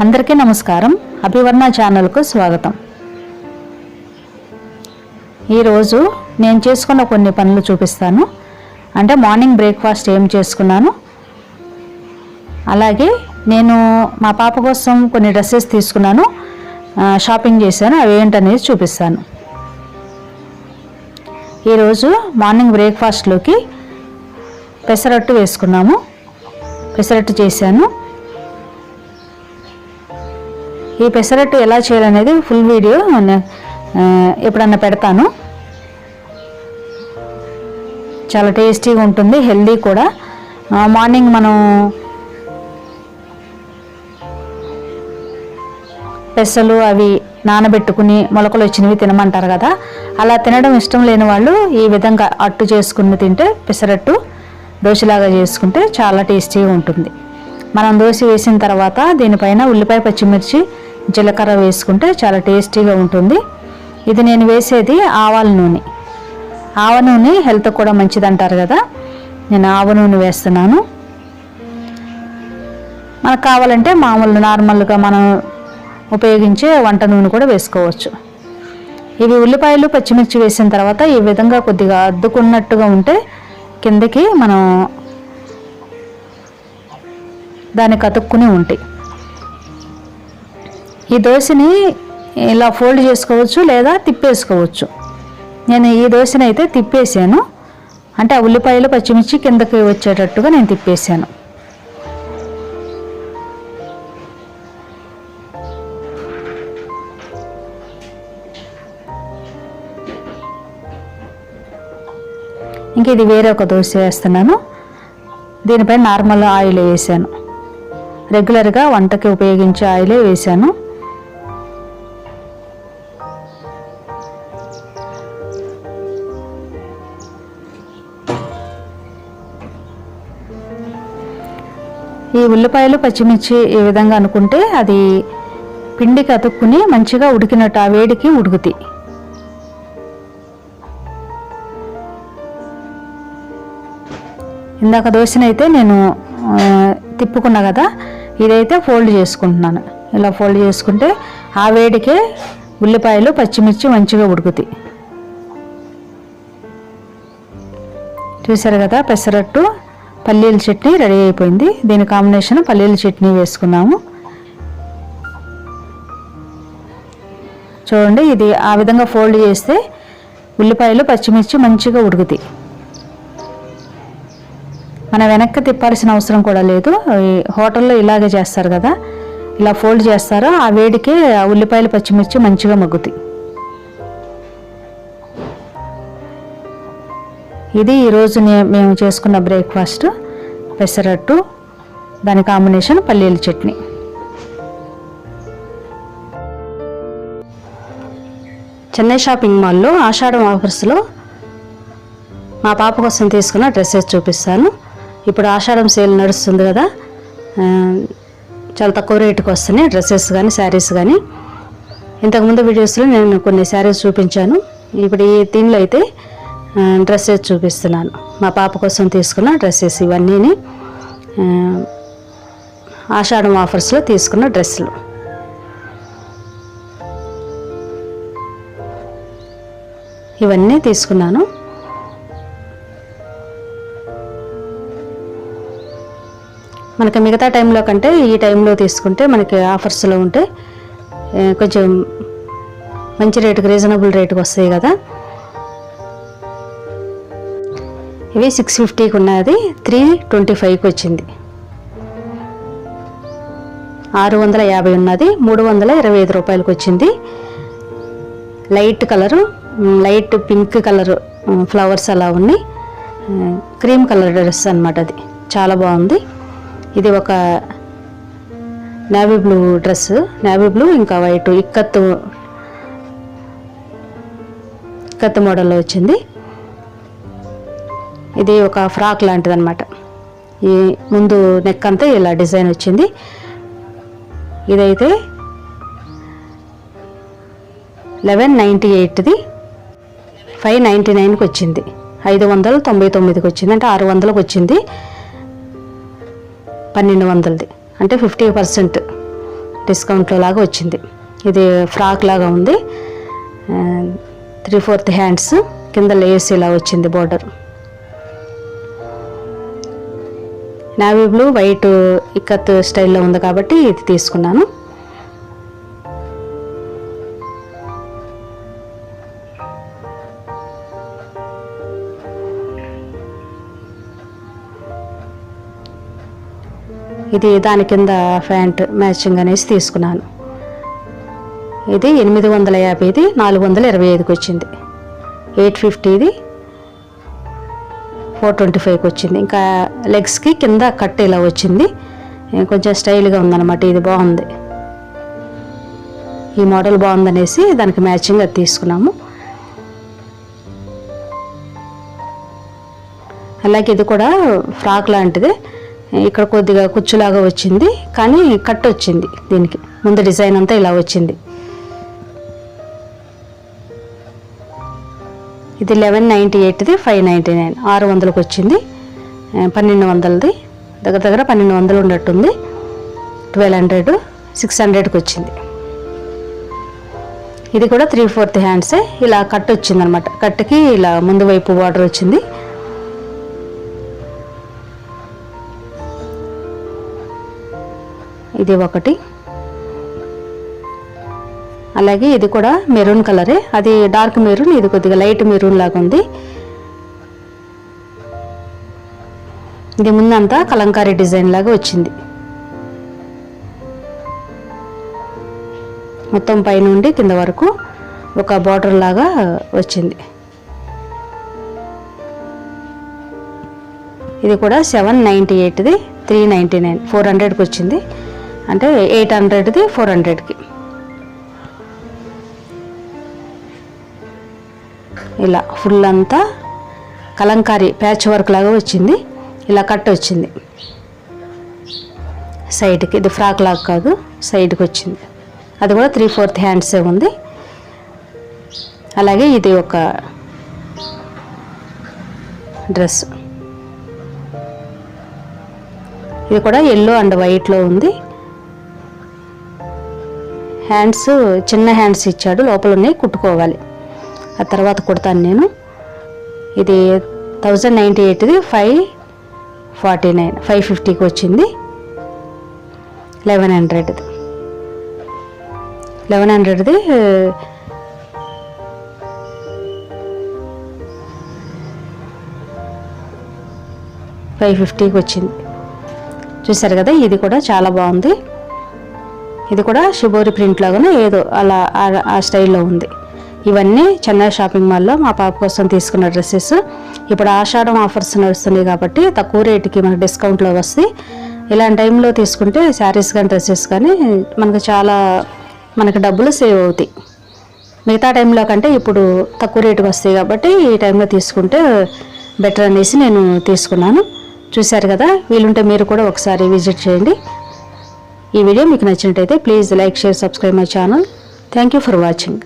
అందరికీ నమస్కారం. అభివర్ణ ఛానల్కు స్వాగతం. ఈరోజు నేను చేసుకున్న కొన్ని పనులు చూపిస్తాను. అంటే మార్నింగ్ బ్రేక్ఫాస్ట్ ఏం చేసుకున్నాను. అలాగే నేను మా పాప కోసం కొన్ని డ్రెస్సెస్ తీసుకున్నాను. షాపింగ్ చేశాను. అవి ఏంటనేది చూపిస్తాను. ఈరోజు మార్నింగ్ బ్రేక్ఫాస్ట్లోకి పెసరట్టు వేసుకున్నాము. పెసరట్టు చేశాను. ఈ పెసరట్టు ఎలా చేయాలనేది ఫుల్ వీడియో ఎప్పుడన్నా పెడతాను. చాలా టేస్టీగా ఉంటుంది హెల్దీ కూడా. మార్నింగ్ మనం పెసలు అవి నానబెట్టుకుని మొలకలు వచ్చినవి తినమంటారు కదా అలా తినడం ఇష్టం లేని వాళ్ళు ఈ విధంగా అట్టు చేసుకుని తింటే పెసరట్టు దోశలాగా చేసుకుంటే చాలా టేస్టీగా ఉంటుంది. మనం దోశ వేసిన తర్వాత దీనిపైన ఉల్లిపాయ పచ్చిమిర్చి జీలకర్ర వేసుకుంటే చాలా టేస్టీగా ఉంటుంది. ఇది నేను వేసేది ఆవాల నూనె. ఆవ నూనె హెల్త్ కూడా మంచిది అంటారు కదా. నేను ఆవ నూనె వేస్తున్నాను. మనకు కావాలంటే మామూలు నార్మల్గా మనం ఉపయోగించే వంట నూనె కూడా వేసుకోవచ్చు. ఇవి ఉల్లిపాయలు పచ్చిమిర్చి వేసిన తర్వాత ఈ విధంగా కొద్దిగా అద్దుకున్నట్టుగా ఉంటే కిందకి మనం దానికి అతుక్కుని ఉంటాయి ఈ దోశని ఇలా ఫోల్డ్ చేసుకోవచ్చు లేదా తిప్పేసుకోవచ్చు. నేను ఈ దోశని అయితే తిప్పేసాను. అంటే ఆ ఉల్లిపాయలు పచ్చిమిర్చి కిందకి వచ్చేటట్టుగా నేను తిప్పేసాను. ఇంక ఇది వేరే ఒక దోశ వేస్తున్నాను. దీనిపై నార్మల్ ఆయిల్ వేసాను. రెగ్యులర్గా వంటకి ఉపయోగించే ఆయిలే వేసాను. ఈ ఉల్లిపాయలు పచ్చిమిర్చి ఈ విధంగా అనుకుంటే అది పిండికి అతుక్కుని మంచిగా ఉడికినట్టు ఆ వేడికి ఉడుకుతాయి. ఇందాక దోశనైతే నేను తిప్పుకున్నా కదా ఇదైతే ఫోల్డ్ చేసుకుంటున్నాను. ఇలా ఫోల్డ్ చేసుకుంటే ఆ వేడికే ఉల్లిపాయలు పచ్చిమిర్చి మంచిగా ఉడుకుతాయి. చూసారు కదా పెసరట్టు పల్లీల చట్నీ రెడీ అయిపోయింది. దీని కాంబినేషన్ పల్లీల చట్నీ వేసుకున్నాము. చూడండి ఇది ఆ విధంగా ఫోల్డ్ చేస్తే ఉల్లిపాయలు పచ్చిమిర్చి మంచిగా ఉడుకుతాయి. మన వెనక్కి తిప్పాల్సిన అవసరం కూడా లేదు. హోటల్లో ఇలాగే చేస్తారు కదా. ఇలా ఫోల్డ్ చేస్తారో ఆ వేడికి ఆ ఉల్లిపాయలు పచ్చిమిర్చి మంచిగా మగ్గుతాయి. ఇది ఈరోజు మేము చేసుకున్న బ్రేక్ఫాస్ట్ పెసరట్టు దాని కాంబినేషన్ పల్లీల చట్నీ. చెన్నై షాపింగ్ మాల్లో ఆషాఢం ఆఫర్స్లో మా పాప కోసం తీసుకున్న డ్రెస్సెస్ చూపిస్తాను. ఇప్పుడు ఆషాఢం సేల్ నడుస్తుంది కదా చాలా తక్కువ రేటుకి వస్తున్నాయి డ్రెస్సెస్ కానీ శారీస్ కానీ ఇంతకుముందు వీడియోస్లో నేను కొన్ని శారీస్ చూపించాను. ఇప్పుడు ఈ థీమ్లో అయితే డ్రెస్సెస్ చూపిస్తున్నాను. మా పాప కోసం తీసుకున్న డ్రెస్సెస్ ఇవన్నీ ఆషాఢం ఆఫర్స్లో తీసుకున్న డ్రెస్సులు. ఇవన్నీ తీసుకున్నాను. మనకి మిగతా టైంలో కంటే ఈ టైంలో తీసుకుంటే మనకి ఆఫర్స్లో ఉంటే కొంచెం మంచి రేటుకి రీజనబుల్ రేటుకి వస్తాయి కదా. ఇవి సిక్స్ ఫిఫ్టీకి ఉన్నది. త్రీ ట్వంటీ ఫైవ్కి వచ్చింది. ఆరు వందల యాభై ఉన్నది. మూడు వందల ఇరవై ఐదు రూపాయలకి వచ్చింది. Light colour light pink colour flowers అలా ఉన్నాయి. క్రీమ్ కలర్ డ్రెస్ అనమాట అది. చాలా బాగుంది. ఇది ఒక navy blue dress navy blue ఇంకా వైట్ ఇక్కత్తు ఇక్కత్తు మోడల్లో వచ్చింది. ఇది ఒక ఫ్రాక్ లాంటిది అనమాట ఈ ముందు నెక్ అంతా ఇలా డిజైన్ వచ్చింది. ఇదైతే లెవెన్ నైంటీ ఎయిట్ది ఫైవ్ నైంటీ నైన్కి వచ్చింది. ఐదు వందల తొంభై తొమ్మిదికి వచ్చింది. అంటే ఆరు వందలకు వచ్చింది. పన్నెండు వందలది. అంటే ఫిఫ్టీ పర్సెంట్ డిస్కౌంట్లో లాగా వచ్చింది. ఇది ఫ్రాక్ లాగా ఉంది. త్రీ ఫోర్త్ హ్యాండ్స్ కింద లేస్ ఇలా వచ్చింది border navy blue white ikat స్టైల్లో ఉంది కాబట్టి ఇది తీసుకున్నాను. ఇది దాని కింద ప్యాంట్ మ్యాచింగ్ అనేసి తీసుకున్నాను. ఇది ఎనిమిది వందల యాభైది నాలుగు వందల ఇరవై ఐదుకి వచ్చింది. ఎయిట్ ఫిఫ్టీది ఫోర్ ట్వంటీ ఫైవ్కి వచ్చింది. ఇంకా లెగ్స్కి కింద కట్ ఇలా వచ్చింది. కొంచెం స్టైల్గా ఉందన్నమాట ఇది బాగుంది. ఈ మోడల్ బాగుందనేసి దానికి మ్యాచింగ్ అది తీసుకున్నాము. అలాగే ఇది కూడా ఫ్రాక్ లాంటిది. ఇక్కడ కొద్దిగా కుచ్చులాగా వచ్చింది కానీ కట్ వచ్చింది దీనికి. ముందు డిజైన్ అంతా ఇలా వచ్చింది. ఇది లెవెన్ నైంటీ ఎయిట్ది ఫైవ్ నైంటీ నైన్ ఆరు వందలకు వచ్చింది. పన్నెండు వందలది. దగ్గర దగ్గర పన్నెండు వందలు ఉన్నట్టుంది. ట్వెల్వ్ హండ్రెడ్ సిక్స్ హండ్రెడ్కి వచ్చింది. ఇది కూడా త్రీ ఫోర్త్ హ్యాండ్సే ఇలా కట్ వచ్చింది అనమాట కట్కి ఇలా ముందు వైపు బార్డర్ వచ్చింది. ఇది ఒకటి. అలాగే ఇది కూడా మెరూన్ కలరే. అది డార్క్ మెరూన్ ఇది కొద్దిగా లైట్ మెరూన్ లాగా ఉంది. ఇది ముందంతా కలంకారీ డిజైన్ లాగా వచ్చింది. మొత్తం పైనుండి కింద వరకు ఒక బార్డర్ లాగా వచ్చింది. ఇది కూడా సెవెన్ నైంటీ ఎయిట్ది త్రీ నైంటీ నైన్ ఫోర్ హండ్రెడ్కి వచ్చింది. అంటే ఎయిట్ హండ్రెడ్ది ఫోర్ హండ్రెడ్కి. ఇలా ఫుల్ అంతా కలంకారీ ప్యాచ్ వర్క్ లాగా వచ్చింది. ఇలా కట్ వచ్చింది. సైడ్కి ఇది ఫ్రాక్ లాగా కాదు సైడ్కి వచ్చింది. అది కూడా త్రీ ఫోర్త్ హ్యాండ్సే ఉంది. అలాగే ఇది ఒక డ్రెస్. ఇది కూడా ఎల్లో అండ్ వైట్లో ఉంది. హ్యాండ్స్ చిన్న హ్యాండ్స్ ఇచ్చాడు. లోపల ఉన్నాయి కుట్టుకోవాలి. ఆ తర్వాత కుడతాను నేను. ఇది థౌజండ్ నైంటీ ఎయిట్ది ఫైవ్ ఫార్టీ నైన్ ఫైవ్ ఫిఫ్టీకి వచ్చింది. లెవెన్ హండ్రెడ్ది లెవెన్ హండ్రెడ్ది ఫైవ్ ఫిఫ్టీకి వచ్చింది. చూసారు కదా ఇది కూడా చాలా బాగుంది. ఇది కూడా షిబోరి ప్రింట్ లాగానే ఏదో అలా ఆ స్టైల్లో ఉంది. ఇవన్నీ చెన్నై షాపింగ్ మాల్లో మా పాప కోసం తీసుకున్న డ్రెస్సెస్. ఇప్పుడు ఆషాఢం ఆఫర్స్ నడుస్తున్నాయి కాబట్టి తక్కువ రేటుకి మనకు డిస్కౌంట్లో వస్తాయి. ఇలాంటి టైంలో తీసుకుంటే శారీస్ కానీ డ్రెస్సెస్ కానీ మనకు చాలా మనకి డబ్బులు సేవ్ అవుతాయి. మిగతా టైంలో కంటే ఇప్పుడు తక్కువ రేటుకి వస్తాయి కాబట్టి ఈ టైంలో తీసుకుంటే బెటర్ అనేసి నేను తీసుకున్నాను. చూశారు కదా వీలుంటే మీరు కూడా ఒకసారి విజిట్ చేయండి. ఈ వీడియో మీకు నచ్చినట్టయితే please like share subscribe my channel. Thank you for watching.